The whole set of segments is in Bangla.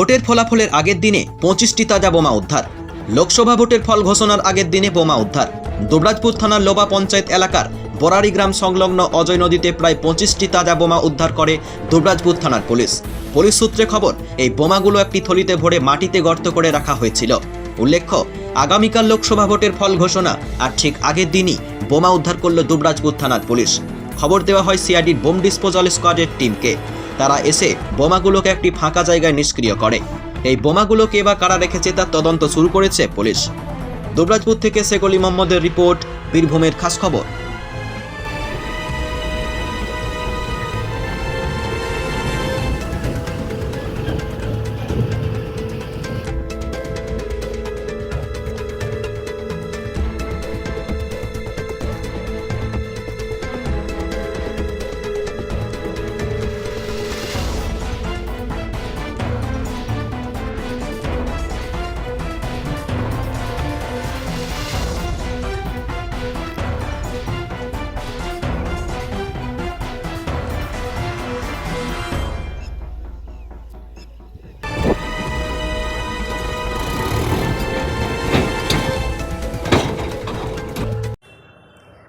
ভোটের ফলাফলের আগের দিনে পঁচিশটি তাজা বোমা উদ্ধার। লোকসভা ভোটের ফল ঘোষণার আগের দিনে বোমা উদ্ধার। দুবরাজপুর থানার লোবা পঞ্চায়েত এলাকার বরারি গ্রাম সংলগ্ন অজয় নদীতে প্রায় পঁচিশটি তাজা বোমা উদ্ধার করে দুবরাজপুর থানার পুলিশ। পুলিশ সূত্রে খবর, এই বোমাগুলো একটি থলিতে ভরে মাটিতে গর্ত করে রাখা হয়েছিল। উল্লেখ্য, আগামীকাল লোকসভা ভোটের ফল ঘোষণা আর ঠিক আগের দিনই বোমা উদ্ধার করল দুবরাজপুর থানার পুলিশ। খবর দেওয়া হয় সিআইডির বোম ডিসপোজাল স্কোয়াডের টিমকে। তারা এসে বোমাগুলোকে একটি ফাঁকা জায়গায় নিষ্ক্রিয় করে। এই বোমাগুলোকে এবার কারা রেখেছে তার তদন্ত শুরু করেছে পুলিশ। দুবরাজপুর থেকে সেগলি মোহাম্মদের রিপোর্ট, বীরভূমের খাস খবর।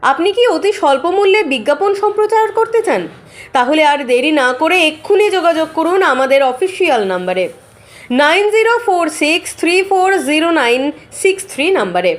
আপনি কি অতি স্বল্প মূল্যে বিজ্ঞাপন সম্প্রচার করতে চান? তাহলে আর দেরি না করে এক্ষুনি যোগাযোগ করুন আমাদের অফিসিয়াল নাম্বারে। Nine zero four six three four zero nine six three নাম্বারে।